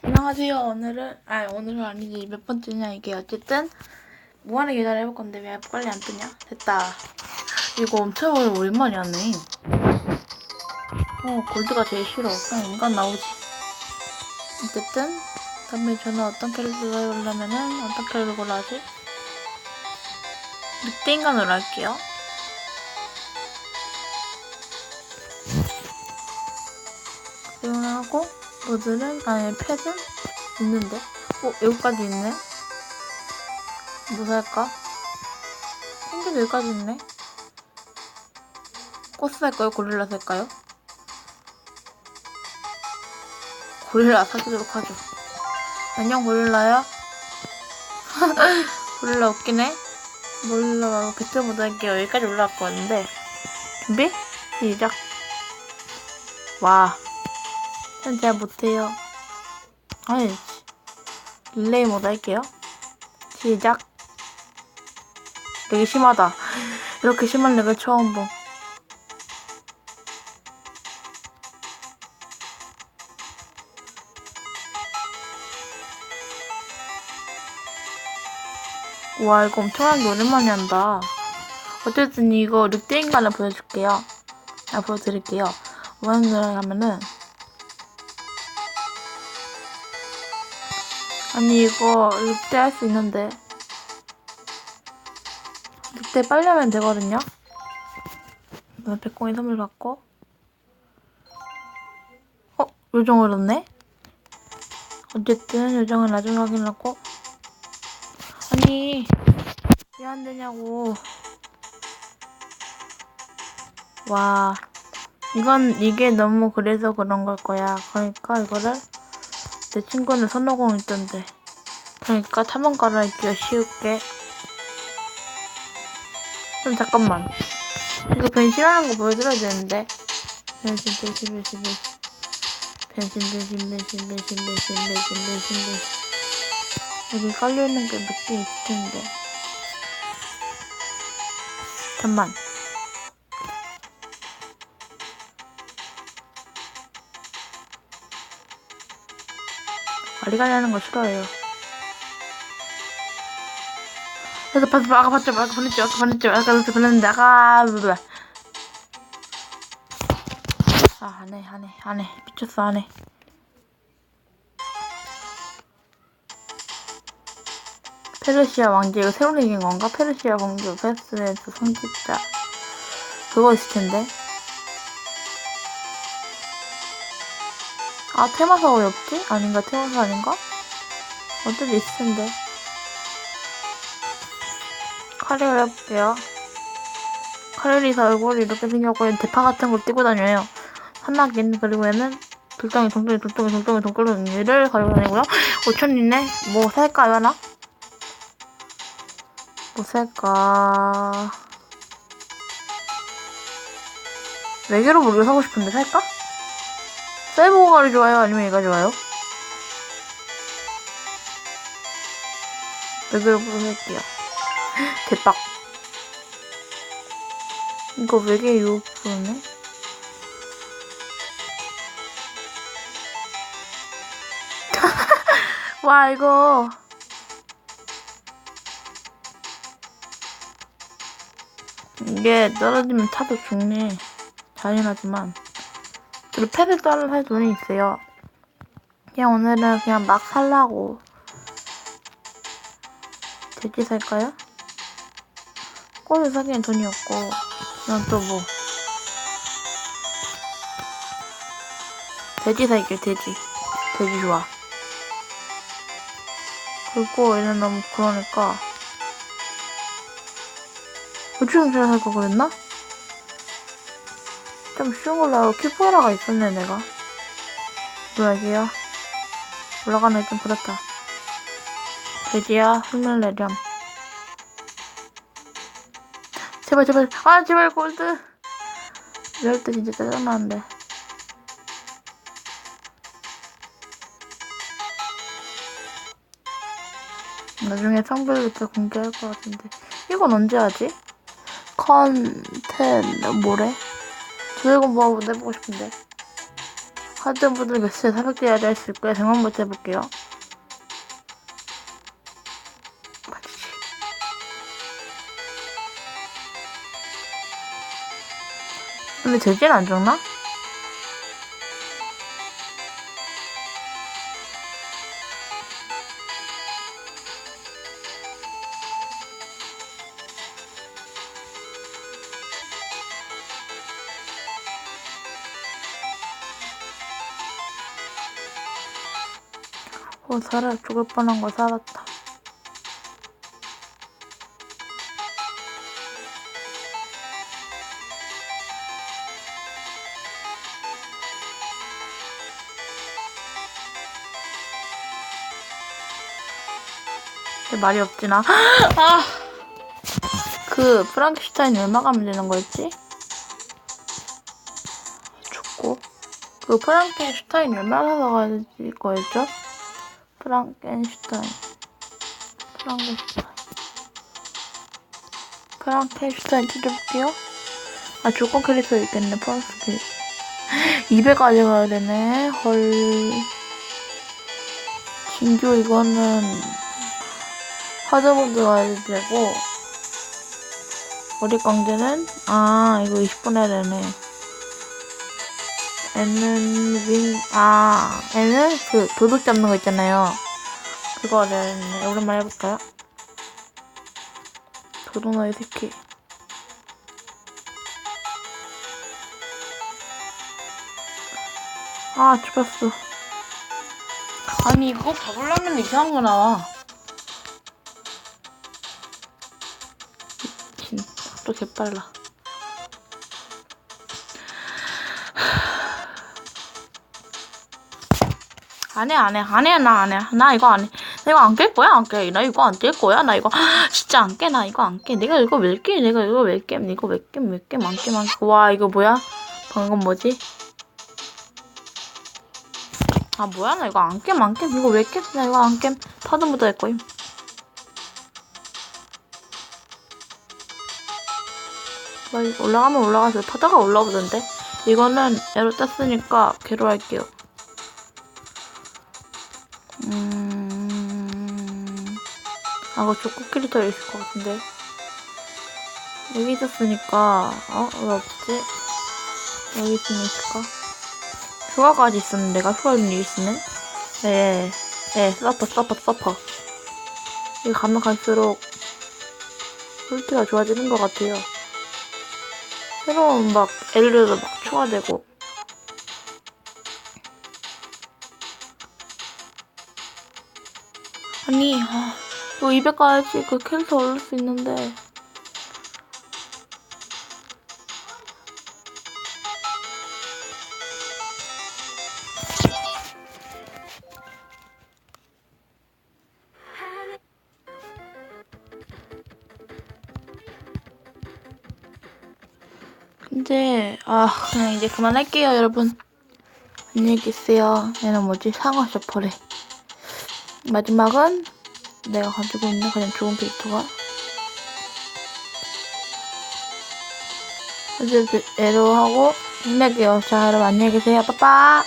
안녕하세요. 오늘은 아 오늘은 아니지 몇 번째냐 이게 어쨌든 무한의 계좌를 해볼 건데 왜 빨리 안 뜨냐? 됐다. 이거 엄청 오랜만에 하네. 어 골드가 제일 싫어. 그냥 인간 나오지. 어쨌든 다음에 저는 어떤 캐릭터를 고르려면은 어떤 캐릭터를 골라야지? 늑대 인간으로 할게요. 이용하고 모드는? 아니 펫은 있는데? 어 여기까지 있네. 뭐 살까? 펭귄 여기까지 있네. 꽃 살까요? 고릴라 살까요? 고릴라 사주도록 하죠. 안녕 고릴라야. 고릴라 웃기네. 고릴라 말고 배틀 모드 할게요. 여기까지 올라갈 거였는데. 준비? 시작. 와 전잘 못해요. 아니, 릴레이 모드 할게요. 시작. 되게 심하다. 이렇게 심한 렉을 처음 봄. 와, 이거 엄청나게 오랜만에 한다. 어쨌든 이거 늑대 인간을 보여줄게요. 아, 보여드릴게요. 무한대로 하면은 아니 이거 늑대 할 수 있는데. 늑대 빨리 하면 되거든요? 나 백공이 선물 받고. 어? 요정을 얻네? 어쨌든 요정은 나중에 확인하고. 아니 왜 안 되냐고. 와 이건 이게 너무 그래서 그런 걸 거야. 그러니까 이거를 내 친구는 선호공 있던데. 그러니까 탐험가로 할게요. 쉬울게. 그럼 잠깐만. 이거 변신하는 거 보여드려야 되는데. 변신, 변신, 변신, 변신. 변신, 변신, 변신, 변신, 변신, 변신, 변신, 변신. 여기 깔려있는 게 몇 개 있을 텐데. 잠만. 말이 가냐는 거 싫어해요. 그래서 봤, 아까 봤죠? 아까 보냈죠? 아까 보냈죠? 아까 보냈는데, 아까. 아, 안 해, 안 해, 안 해. 미쳤어, 안 해. 페르시아 왕자, 이거 새로 생긴 건가? 페르시아 공주, 페스에서 성직자. 그거 있을 텐데. 아, 없지? 아닌가? 테마사 아닌가? 어차피 있을 텐데. 카레를 해볼게요. 카레리사 얼굴이 이렇게 생겼고, 대파 같은 거 띄고 다녀요. 산낙인, 그리고 얘는 돌덩이, 동동이, 돌덩이, 돌덩이, 동글동이를 가지고 다니고요. 5천이네? 뭐 살까요, 하나? 뭐 살까? 외계로 모르게 사고 싶은데 살까? 세이버가리 좋아요? 아니면 얘가 좋아요? 보러 할게요. 대박. 이거 외계 유프네? 와, 이거. 이게 떨어지면 타도 죽네. 잔인하지만. 패를 따라 살 돈이 있어요. 그냥 오늘은 그냥 막 살라고. 돼지 살까요? 꽃을 사기엔 돈이 없고. 그냥 또 뭐. 돼지 살게요, 돼지. 돼지 좋아. 그리고 얘는 너무 그러니까. 우주경찰 살거 그랬나? 좀 쉬운 걸로 하고 큐포라가 있었네 내가. 뭐야 이게요? 올라가는 게 좀 그렇다. 돼지야 힘을 내렴. 제발 제발. 아 제발 골드. 이럴 때 진짜 짜증나는데. 나중에 성별부터 공개할 것 같은데. 이건 언제 하지? 컨텐 뭐래? 드래곤 뭐 한번 해보고 싶은데 하드보드 몇 시에 새벽대야리 할수 있고요. 생활부터 해볼게요. 근데 재질 안 좋나? 어, 살아, 죽을 뻔한 거 살았다. 말이 없지, 나. 아! 그, 프랑켄슈타인 얼마 가면 되는 거였지? 죽고. 그, 프랑켄슈타인 얼마 사서 가야 될 거였죠? 프랑켄슈타인. 프랑켄슈타인. 프랑켄슈타인 찾아볼게요. 아 조건 캐릭터 있겠네 프랑스키 200까지 가야 되네. 헐. 진규 이거는 하드보드 가야 되고 어디 강제는? 아 이거 20분 해야 되네 N은 윈, 아, N은 그 도둑 잡는 거 있잖아요. 그거를 네, 오랜만에 해볼까요? 도둑놈의 새끼. 아, 죽었어. 아니, 이거 잡으려면 이상한 거 나와. 미친, 또 개빨라. 안 해, 안 해, 안 해, 나 안 해. 나 이거 안 해. 나 이거 안 깰 거야, 안 깨. 나 이거 안 깰 거야. 나 이거 진짜 안 깨. 나 이거 안 깨. 내가 이거 왜 깨? 내가 이거 왜 깨? 이거 왜 깨? 왜 깨? 안 깨? 안 깨? 와, 이거 뭐야? 방금 뭐지? 아, 뭐야? 나 이거 안 깨? 안 깨? 이거 왜 깨? 나 이거 안 깨? 파도 묻어야 할 거임. 빨리 올라가면 올라가서 파다가 올라오던데. 이거는 에로 땄으니까 개로 할게요. 음, 아, 이거 저 코끼리 더 있을 것 같은데. 여기 있었으니까, 어? 왜 없지? 여기 있으면 있을까? 휴가까지 있었는데, 내가 휴가 있는 있으면? 네, 네, 서퍼, 서퍼, 서퍼. 여기 가면 갈수록, 퀄리티가 좋아지는 것 같아요. 새로운 막, 엘르도 막 추가되고. 아니, 아, 이거 200 가야지 그 캐릭터 올릴 수 있는데. 근데, 아, 그냥 이제 그만할게요, 여러분. 안녕히 계세요. 얘는 뭐지? 상어 셔퍼래. 마지막은 내가 가지고 있는 가장 좋은 캐릭터가 어제 에로하고 힘낼게요. 자, 여러분 안녕히 계세요. 빠빠!